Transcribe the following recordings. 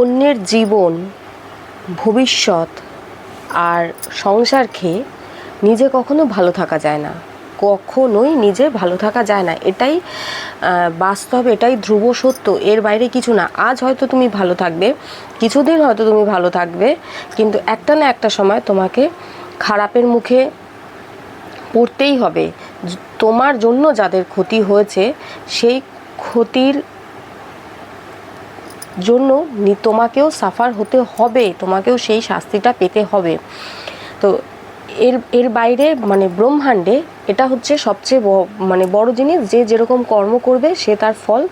অন্যের জীবন, ভবিষ্যৎ আর সংসার খেয়ে নিজে কখনো ভালো থাকা যায় না। কখনোই নিজে ভালো থাকা যায় না। এটাই বাস্তব, এটাই ধ্রুব সত্য। এর বাইরে কিছু না। আজ হয়তো তুমি ভালো থাকবে, কিছুদিন হয়তো তুমি ভালো থাকবে, কিন্তু একটা না একটা সময় তোমাকে খারাপের মুখে পড়তেই হবে। তোমার জন্য যাদের ক্ষতি হয়েছে, সেই ক্ষতির জন্য তোমাকেও সাফার হতে হবে, তোমাকেও সেই শাস্তিটা পেতে হবে। তো এর এর বাইরে মানে ব্রহ্মাণ্ডে এটা হচ্ছে সবচেয়ে মানে বড় জিনিস, যে যেরকম কর্ম করবে সে তার ফল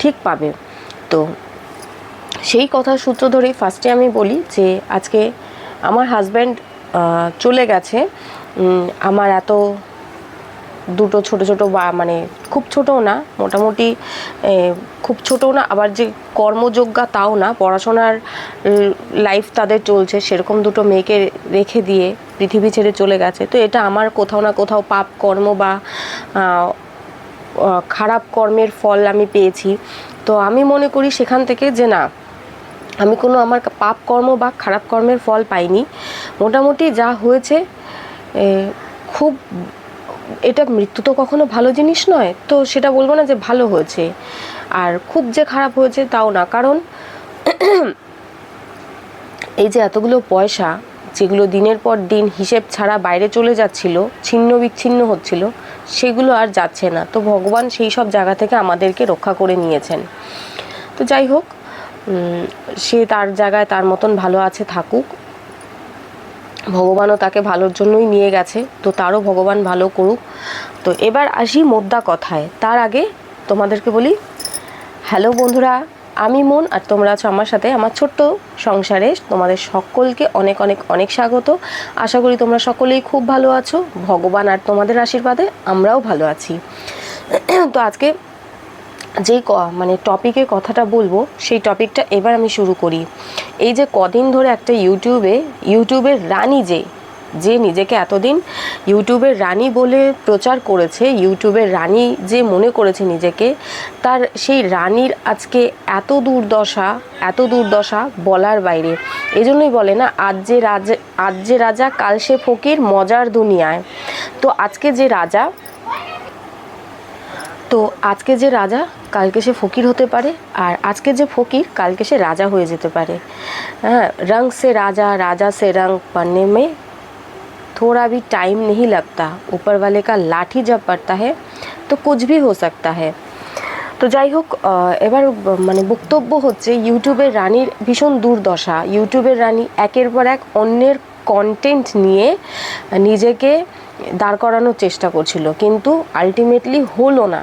ঠিক পাবে। তো সেই কথার সূত্র ধরেই ফার্স্টে আমি বলি যে, আজকে আমার হাজব্যান্ড চলে গেছে। আমার এত দুটো ছোট ছোট বা মানে খুব ছোটও না, মোটামুটি খুব ছোটও না, আবার যে কর্মযোগ্যা তাও না, পড়াশোনার লাইফ তাদের চলছে, সেরকম দুটো মেয়েকে রেখে দিয়ে পৃথিবী ছেড়ে চলে গেছে। তো এটা আমার কোথাও না কোথাও পাপ কর্ম বা খারাপ কর্মের ফল আমি পেয়েছি। তো আমি মনে করি সেখান থেকে যে না, আমি কোনো আমার পাপ কর্ম বা খারাপ কর্মের ফল পাইনি। মোটামুটি যা হয়েছে খুব এটা মৃত্যু তো কখনো ভালো জিনিস নয়। তো সেটা বলব না যে ভালো হয়েছে। আর খুব যে খারাপ হয়েছে তাও না। কারণ এই যে এতগুলো পয়সা যেগুলো দিনের পর দিন হিসেব ছাড়া বাইরে চলে যাচ্ছিল, ছিন্ন বিচ্ছিন্ন হচ্ছিল, সেগুলো আর যাচ্ছে না। তো ভগবান সেই সব জায়গা থেকে আমাদেরকে রক্ষা করে নিয়েছেন। তো যাই হোক সে তার জায়গায় তার মতন ভালো আছে থাকুক। ভগবানও তাকে ভালোর জন্যই নিয়ে গেছে, তো তারও ভগবান ভালো করুক। তো এবার আসি মোদ্দা কথায়। তার আগে তোমাদেরকে বলি, হ্যালো বন্ধুরা, আমি মন আর তোমরা আছো আমার সাথে আমার ছোট্ট সংসারে। তোমাদের সকলকে অনেক অনেক অনেক স্বাগত। আশা করি তোমরা সকলেই খুব ভালো আছো। ভগবান আর তোমাদের আশীর্বাদে আমরাও ভালো আছি। তো আজকে ক- মানে টপিকে কথাটা বলব, সেই টপিকটা এবার আমি শুরু করি। এই যে কদিন ধরে একটা ইউটিউবে ইউটিউবের রানী যে যে নিজেকে এতদিন ইউটিউবের রানী বলে প্রচার করেছে ইউটিউবের রানী যে মনে করেছে নিজেকে, তার সেই রানীর আজকে এত দুর্দশা এত দুর্দশা বলার বাইরে। এই জন্যই বলে না, আজ যে রাজা, আজ যে রাজা, কাল সে ফকির, মজার দুনিয়ায়। তো আজকে যে রাজা, তো আজকে যে রাজা কালকে সে ফকির হতে পারে আর আজকে যে ফকির কালকে সে রাজা হয়ে যেতে পারে হ্যাঁ रंग से राजा राजा से रंग बनने में थोड़ा भी टाइम नहीं लगता ऊपर वाले का लाठी जब पड़ता है तो कुछ भी हो सकता है তো যাই হোক আহ, এবার ব- মানে বক্তব্য হচ্ছে ইউটিউবের রানীর ভীষণ দুর্দশা ইউটিউবের রানী একের পর এক অন্যের কন্টেন্ট নিয়ে নিজেকে দাঁড় করানোর চেষ্টা করছিল, কিন্তু আলটিমেটলি হলো না।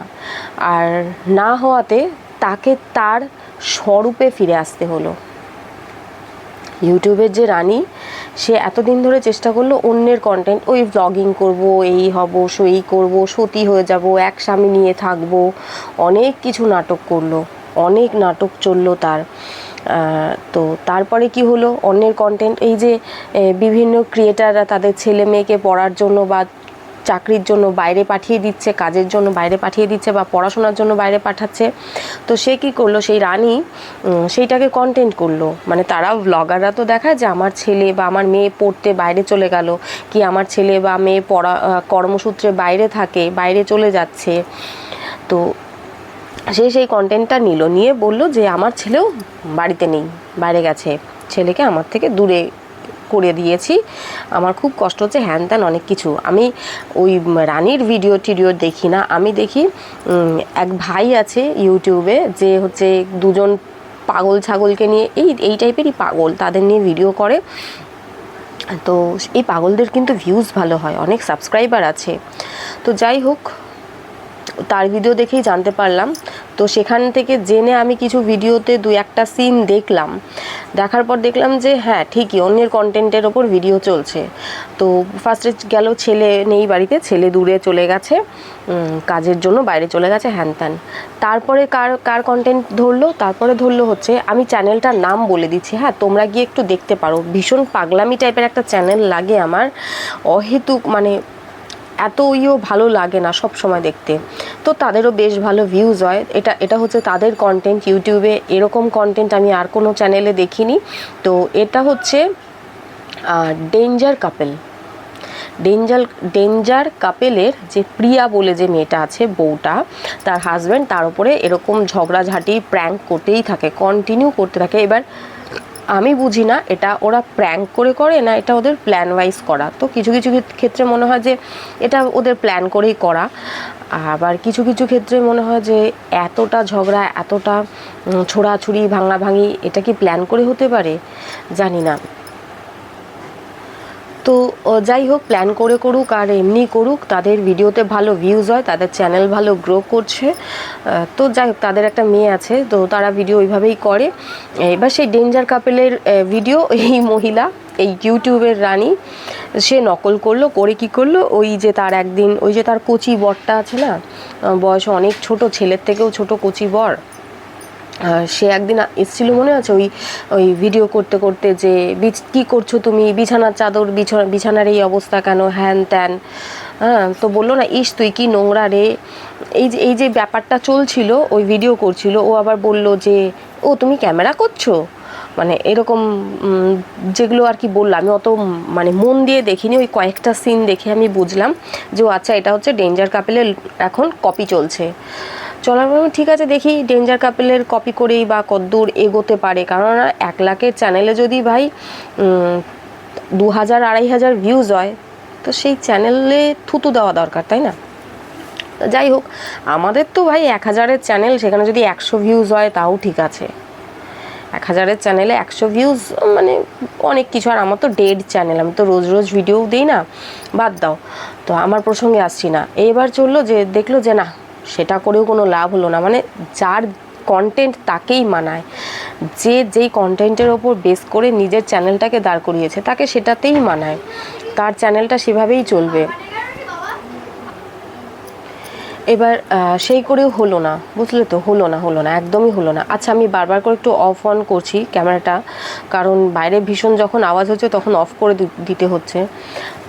আর না হওয়াতে তাকে তার স্বরূপে ফিরে আসতে হলো। ইউটিউবের যে রানী, সে এতদিন ধরে চেষ্টা করল অন্যের কন্টেন্ট ওই ব্লগিং করব, এই হব, সেই করব, সতী হয়ে যাব, এক স্বামী নিয়ে থাকব। অনেক কিছু নাটক করল। অনেক নাটক চলল তার। তো তারপরে কি হলো? অন্যের কন্টেন্ট এই যে বিভিন্ন ক্রিয়েটাররা তাদের ছেলে মেয়েকে পড়ার জন্য বা চাকরির জন্য বাইরে পাঠিয়ে দিচ্ছে, কাজের জন্য বাইরে পাঠিয়ে দিচ্ছে বা পড়াশোনার জন্য বাইরে পাঠাচ্ছে। তো সে কি করল? সেই রানী সেইটাকে কন্টেন্ট করল। মানে তারা ব্লগাররা তো দেখায় যে, আমার ছেলে বা আমার মেয়ে পড়তে বাইরে চলে গেল। কি আমার ছেলে বা মেয়ে পড়া কর্মসূত্রে বাইরে থাকে, বাইরে চলে যাচ্ছে? তো সে সেই কন্টেন্টটা নিল, নিয়ে বলল যে আমার ছেলেও বাড়িতে নেই, বাইরে গেছে। ছেলেকে আমার থেকে দূরে করে দিয়েছি। আমার খুব কষ্ট হচ্ছে, হ্যান ত্যান অনেক কিছু। আমি ওই রানীর ভিডিও টিডিও দেখি না, আমি দেখি এক ভাই আছে ইউটিউবে যে হচ্ছে দুজন পাগল ছাগলকে নিয়ে, এই এই টাইপেরই পাগল, তাদের নিয়ে ভিডিও করে। তো এই পাগলদের কিন্তু ভিউজ ভালো হয়, অনেক সাবস্ক্রাইবার আছে। তো যাই হোক তার ভিডিও দেখেই জানতে পারলাম। তো সেখান থেকে জেনে আমি কিছু ভিডিওতে দু একটা সিন দেখলাম। দেখার পর দেখলাম যে হ্যাঁ ঠিকই, অন্যের কন্টেন্টের ওপর ভিডিও চলছে। তো ফার্স্টে গেল ছেলে নেই বাড়িতে, ছেলে দূরে চলে গেছে কাজের জন্য বাইরে চলে গেছে, হ্যান ত্যান। তারপরে কার কার কন্টেন্ট ধরলো? তারপরে ধরলো হচ্ছে, আমি চ্যানেলটার নাম বলে দিচ্ছি। হ্যাঁ তোমরা গিয়ে একটু দেখতে পারো। ভীষণ পাগলামি টাইপের একটা চ্যানেল লাগে আমার। অহেতুক মানে এত ইও ভালো লাগে না সব সময় দেখতে। তো তাদেরও বেশ ভালো ভিউজ হয়। এটা এটা হচ্ছে তাদের কন্টেন্ট ইউটিউবে এরকম কন্টেন্ট আমি আর কোনো চ্যানেলে দেখিনি। তো এটা হচ্ছে ডেঞ্জার কাপেল ডেঞ্জার ডেঞ্জার কাপেলের যে প্রিয়া বলে যে মেয়েটা আছে, বউটা, তার হাজব্যান্ড তার উপরে এরকম ঝগড়াঝাটি প্র্যাঙ্ক করতেই থাকে কন্টিনিউ করতে থাকে। এবার আমি বুঝি না, এটা ওরা প্র্যাঙ্ক করে করে না এটা ওদের প্ল্যান ওয়াইজ করা। তো কিছু কিছু ক্ষেত্রে মনে হয় যে এটা ওদের প্ল্যান করেই করা। আবার কিছু কিছু ক্ষেত্রে মনে হয় যে এতটা ঝগড়া, এতটা ছোড়াছুড়ি, ভাঙাভাঙি, এটা কি প্ল্যান করে হতে পারে? জানি না। তো যাই হোক প্ল্যান করে করুক আর এমনি করুক, তাদের ভিডিওতে ভালো ভিউজ হয়, তাদের চ্যানেল ভালো গ্রো করছে। তো যাই হোক, তাদের একটা মেয়ে আছে, তো তারা ভিডিও ওইভাবেই করে। এবার সেই ডেঞ্জার কাপেলের ভিডিও এই মহিলা, এই ইউটিউবের রানী, সে নকল করল, করে কি করল? ওই যে তার একদিন, ওই যে তার কচি বরটা আছে না বয়স অনেক ছোট, ছেলের থেকেও ছোট কচি বর। সে একদিন এসেছিল মনে আছে ওই ওই ভিডিও করতে করতে যে, বিছ- কী করছ তুমি? বিছানার চাদর, বিছানা বিছানার এই অবস্থা কেন? হ্যান ত্যান। হ্যাঁ তো বলল না, ইস, তুই কি নোংরা রে? এই যে এই যে ব্যাপারটা চলছিল, ওই ভিডিও করছিল, ও আবার বলল যে, ও, তুমি ক্যামেরা করছ? মানে এরকম যেগুলো আর কি বললাম আমি অত মানে মন দিয়ে দেখিনি, ওই কয়েকটা সিন দেখে আমি বুঝলাম যে, ও আচ্ছা এটা হচ্ছে ডেঞ্জার কাপেলের এখন কপি চলছে। চলার আমি, ঠিক আছে দেখি ডেঞ্জার কাপেলের কপি করেই বা কদ্দূর এগোতে পারে। কারণ এক লাখের চ্যানেলে যদি ভাই দু হাজার আড়াই হাজার ভিউজ হয় তো সেই চ্যানেলে থুতু দেওয়া দরকার তাই না? যাই হোক আমাদের তো ভাই এক হাজারের চ্যানেল সেখানে যদি একশো ভিউজ হয় তাও ঠিক আছে। এক হাজারের চ্যানেলে একশো ভিউজ মানে অনেক কিছু। আর আমার তো ডেড চ্যানেল আমি তো রোজ রোজ ভিডিও দিই না বাদ দাও। তো আমার প্রসঙ্গে আসছি না। এইবার চলল যে দেখল যে না সেটা করেও কোনো লাভ হলো না। মানে যার কন্টেন্ট তাকেই মানায়। যে যেই কন্টেন্টের ওপর বেস করে নিজের চ্যানেলটাকে দাঁড় করিয়েছে, তাকে সেটাতেই মানায়। তার চ্যানেলটা সেভাবেই চলবে। এবার সেই করেও হলো না। বুঝলে তো? হলো না হলো না, একদমই হলো না। আচ্ছা আমি বারবার করে একটু অফ অন করছি ক্যামেরাটা কারণ বাইরে ভীষণ যখন আওয়াজ হচ্ছে, তখন অফ করে দিতে হচ্ছে।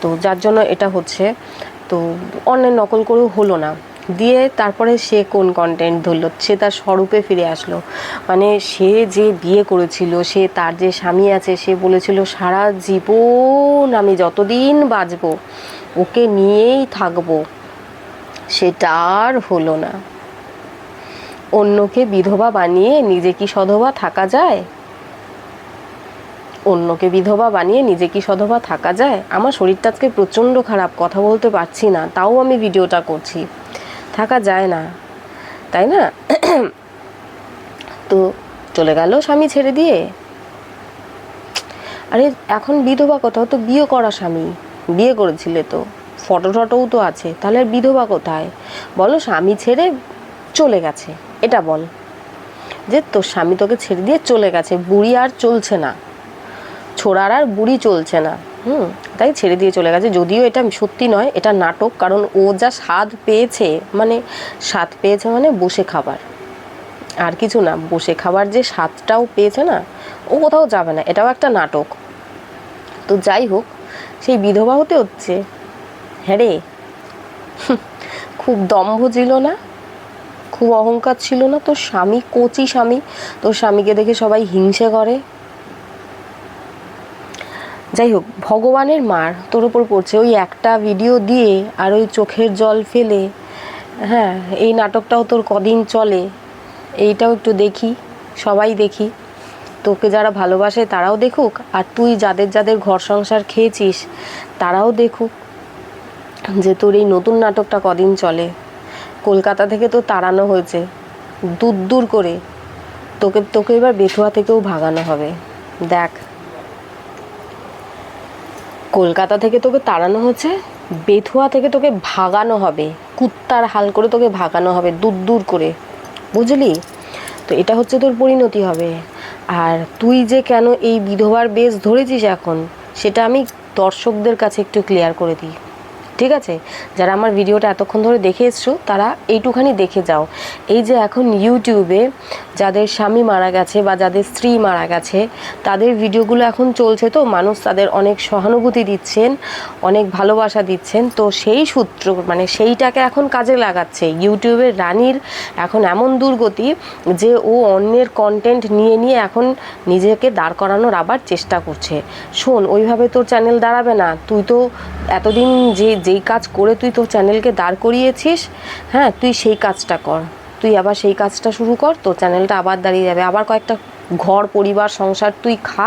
তো যার জন্য এটা হচ্ছে। তো অন্যের নকল করেও হলো না। দিয়ে তারপরে সে কোন কন্টেন্ট ধরলো? সে তার স্বরূপে ফিরে আসলো। মানে সে যে বিয়ে করেছিল, সে তার যে স্বামী আছে, সে বলেছিল, সারা জীবন আমি যতদিন বাঁচবো, ওকে নিয়েই থাকব। সেটা আর হলো না। অন্যকে বিধবা বানিয়ে নিজে কি সধবা থাকা যায়? অন্যকে বিধবা বানিয়ে নিজে কি সধবা থাকা যায়? আমার শরীরটা আজকে প্রচণ্ড খারাপ, কথা বলতে পারছি না, তাও আমি ভিডিওটা করছি। থাকা যায় না, তাই না? তো চলে গেল স্বামী ছেড়ে দিয়ে। আরে এখন বিধবা কোথাও? তো বিয়ে করা স্বামী, বিয়ে করেছিলে তো, ফটো টটোও তো আছে, তাহলে আর বিধবা কোথায়? বলো স্বামী ছেড়ে চলে গেছে, এটা বল। যে তোর স্বামী তোকে ছেড়ে দিয়ে চলে গেছে, বুড়ি আর চলছে না, ছোড়ার আর বুড়ি চলছে না। হুম, তাই ছেড়ে দিয়ে চলে গেছে। যদিও এটা সত্যি নয়, এটা নাটক, কারণ ও যা স্বাদ পেয়েছে মানে স্বাদ পেয়েছে মানে বসে খাবার। আর কিছু না, বসে খাবার যে স্বাদটাও পেয়েছে না, ও কোথাও যাবে না, এটাও একটা নাটক। তো যাই হোক, সেই বিধবা হতে হচ্ছে। হ্যাঁ রে। খুব দম্ভ ছিল না, খুব অহংকার ছিল না, তোর স্বামী কচি স্বামী, তোর স্বামীকে দেখে সবাই হিংসে করে। যাই হোক, ভগবানের মার তোর ওপর পড়ছে। ওই একটা ভিডিও দিয়ে আর ওই চোখের জল ফেলে হ্যাঁ এই নাটকটাও তোর কদিন চলে, এইটাও একটু দেখি, সবাই দেখি। তোকে যারা ভালোবাসে তারাও দেখুক, আর তুই যাদের যাদের ঘর সংসার খেয়েছিস তারাও দেখুক যে তোর এই নতুন নাটকটা কদিন চলে। কলকাতা থেকে তো তাড়ানো হয়েছে, দূর দূর করে। তোকে তোকে এবার বেথুয়া থেকেও ভাগানো হবে। দেখ। কলকাতা থেকে তোকে তাড়ানো হচ্ছে, বেথুয়া থেকে তোকে ভাগানো হবে, কুত্তার হাল করে তোকে ভাগানো হবে, দূর দূর করে। বুঝলি? তো এটা হচ্ছে তোর পরিণতি হবে। আর তুই যে কেন এই বিধবার বেশ ধরেছিস এখন, সেটা আমি দর্শকদের কাছে একটু ক্লিয়ার করে দিই। ঠিক আছে? যারা আমার ভিডিওটা এতক্ষণ ধরে দেখে এসছো, তারা এইটুখানি দেখে যাও। এই যে এখন ইউটিউবে যাদের স্বামী মারা গেছে বা যাদের স্ত্রী মারা গেছে, তাদের ভিডিওগুলো এখন চলছে তো? মানুষ তাদের অনেক সহানুভূতি দিচ্ছেন, অনেক ভালোবাসা দিচ্ছেন। তো সেই সূত্র মানে সেইটাকে এখন কাজে লাগাচ্ছে। ইউটিউবের রানীর এখন এমন দুর্গতি যে ও অন্যের কন্টেন্ট নিয়ে নিয়ে এখন নিজেকে দাঁড় করানোর আবার চেষ্টা করছে। শোন, ওইভাবে তোর চ্যানেল দাঁড়াবে না। তুই তো এতদিন যে, যেই কাজ করে তুই তোর চ্যানেলকে দাঁড় করিয়েছিস হ্যাঁ তুই সেই কাজটা কর। তুই আবার সেই কাজটা শুরু কর, তোর চ্যানেলটা আবার দাঁড়িয়ে যাবে। আবার কয়েকটা ঘর, পরিবার, সংসার তুই খা,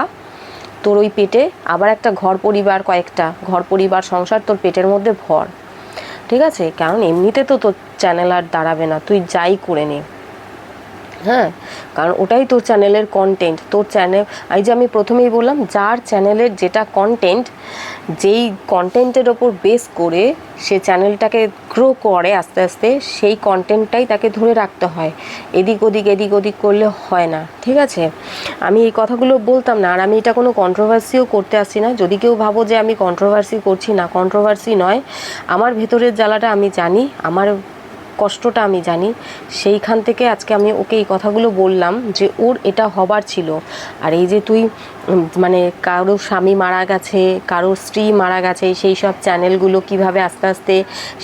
তোর ওই পেটে আবার একটা ঘর, পরিবার, কয়েকটা ঘর, পরিবার, সংসার তোর পেটের মধ্যে ভর। ঠিক আছে? কারণ এমনিতে তো তোর চ্যানেল আর দাঁড়াবে না, তুই যাই করে নে। হ্যাঁ কারণ ওটাই তোর চ্যানেলের কন্টেন্ট তোর চ্যানেল এই যে আমি প্রথমেই বললাম, যার চ্যানেলের যেটা কন্টেন্ট যেই কন্টেন্টের ওপর বেস করে সে চ্যানেলটাকে গ্রো করে আস্তে আস্তে, সেই কন্টেন্টটাই তাকে ধরে রাখতে হয়। এদিক ওদিক এদিক ওদিক করলে হয় না, ঠিক আছে? আমি এই কথাগুলো বলতাম না, আর আমি এটা কোনো কন্ট্রোভার্সিও করতে আসছি না। যদি কেউ ভাবো যে আমি কন্ট্রোভার্সি করছি, না কন্ট্রোভার্সি নয়, আমার ভেতরের জ্বালাটা আমি জানি, আমার কষ্টটা আমি জানি। সেইখান থেকে আজকে আমি ওকে এই কথাগুলো বললাম যে, ওর এটা হবার ছিল। আর এই যে তুই মানে কারও স্বামী মারা গেছে, কারও স্ত্রী মারা গেছে, সেই সব চ্যানেলগুলো কীভাবে আস্তে আস্তে,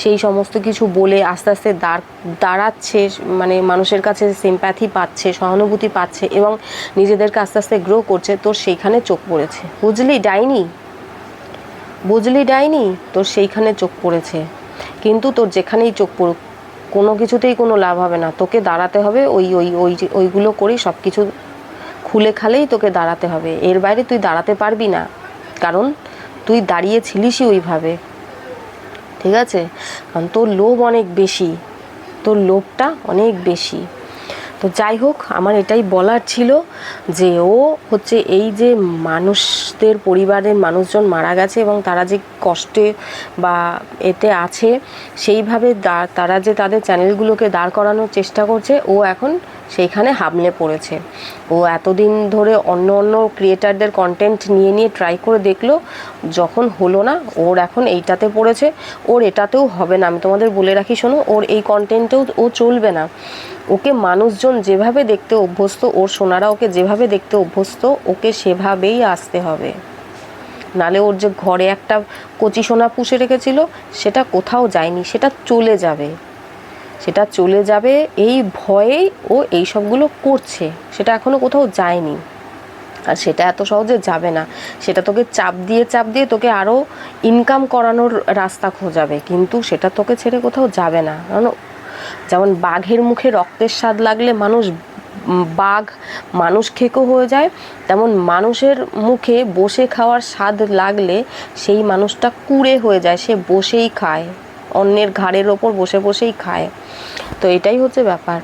সেই সমস্ত কিছু বলে আস্তে আস্তে দাঁড়, দাঁড়াচ্ছে মানে মানুষের কাছে সিম্প্যাথি পাচ্ছে, সহানুভূতি পাচ্ছে এবং নিজেদেরকে আস্তে আস্তে গ্রো করছে, তোর সেইখানে চোখ পড়েছে। বুঝলি ডাইনি? বুঝলি ডাইনি? তোর সেইখানে চোখ পড়েছে। কিন্তু তোর যেখানেই চোখ পড়ুক কোনো কিছুতেই কোনো লাভ হবে না। তোকে দাঁড়াতে হবে, ওই ওই ওই ওইগুলো করেই সব কিছু খুলে খালেই তোকে দাঁড়াতে হবে। এর বাইরে তুই দাঁড়াতে পারবি না, কারণ তুই দাঁড়িয়েছিলিসই ওইভাবে। ঠিক আছে? কারণ তোর লোভ অনেক বেশি, তোর লোভটা অনেক বেশি। তো যাই হোক, আমার এটাই বলার ছিল যে ও হচ্ছে এই যে মানুষদের পরিবারের মানুষজন মারা গেছে এবং তারা যে কষ্টে বা এতে আছে, সেইভাবে তারা যে তাদের চ্যানেলগুলোকে দাঁড় করানোর চেষ্টা করছে, ও এখন সেইখানে হামলে পড়েছে। ও এতদিন ধরে অন্য অন্য ক্রিয়েটারদের কন্টেন্ট নিয়ে নিয়ে ট্রাই করে দেখল, যখন হলো না, ওর এখন এইটাতে পড়েছে, ওর এটাতেও হবে না। আমি তোমাদের বলে রাখি, শোনো, ওর এই কন্টেন্টেও ও চলবে না। ওকে মানুষজন যেভাবে দেখতে অভ্যস্ত, ওর সোনারা ওকে যেভাবে দেখতে অভ্যস্ত, ওকে সেভাবেই আসতে হবে। নালে ওর যে ঘরে একটা কচি সোনা পুষে রেখেছিল, সেটা কোথাও যায়নি, সেটা চলে যাবে। সেটা চলে যাবে এই ভয়েই ও এই সবগুলো করছে। সেটা এখনও কোথাও যায়নি। আর সেটা এত সহজে যাবে না। সেটা তোকে চাপ দিয়ে চাপ দিয়ে তোকে আরও ইনকাম করানোর রাস্তা খোঁজাবে। কিন্তু সেটা তোকে ছেড়ে কোথাও যাবে না। কারণ যেমন বাঘের মুখে রক্তের স্বাদ লাগলে মানুষ, বাঘ মানুষ খেকো হয়ে যায়, তেমন মানুষের মুখে বসে খাওয়ার স্বাদ লাগলে সেই মানুষটা কুড়ে হয়ে যায়, সে বসেই খায়। অন্যের ঘাড়ের ওপর বসে বসেই খায়। তো এটাই হচ্ছে ব্যাপার।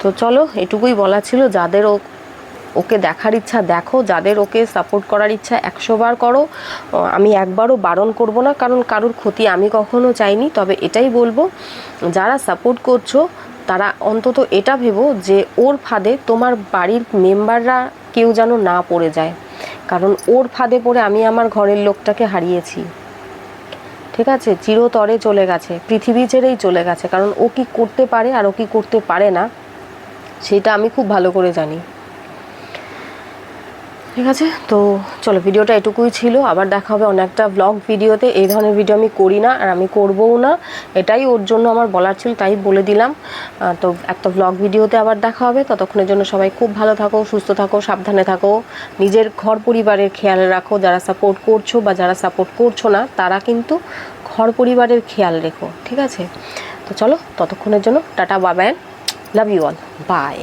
তো চলো, এটুকুই বলা ছিল, যাদের ও ওকে দেখার ইচ্ছা দেখো, যাদের ওকে সাপোর্ট করার ইচ্ছা একশো বার করো। আমি একবারও বারণ করব না, কারণ কারোর ক্ষতি আমি কখনো চাইনি। তবে এটাই বলব, যারা সাপোর্ট করছ, তারা অন্তত এটা ভেবো যে, ওর ফাঁদে তোমার বাড়ির মেম্বাররা কেউ যেন না পড়ে যায়। কারণ ওর ফাঁদে পড়ে আমি আমার ঘরের লোকটাকে হারিয়েছি। ঠিক আছে? চিরতরে চলে গেছে। পৃথিবী ছেড়েই চলে গেছে। কারণ ও কি করতে পারে আর ও কি করতে পারে না, সেটা আমি খুব ভালো করে জানি। ঠিক আছে? তো চলো, ভিডিওটা এটুকুই ছিল। আবার দেখা হবে অনেকটা ব্লগ ভিডিওতে। এই ধরনের ভিডিও আমি করি না আর আমি করবও না। এটাই ওর জন্য আমার বলার ছিল, তাই বলে দিলাম। তো একটা ব্লগ ভিডিওতে আবার দেখা হবে। ততক্ষণের জন্য সবাই খুব ভালো থাকো, সুস্থ থাকো, সাবধানে থাকো। নিজের ঘর পরিবারের খেয়াল রাখো। যারা সাপোর্ট করছ বা যারা সাপোর্ট করছ না, তারা কিন্তু ঘর পরিবারের খেয়াল রেখো, ঠিক আছে? তো চলো, ততক্ষণের জন্য টাটা বাবায় লাভ ইউ অল বাই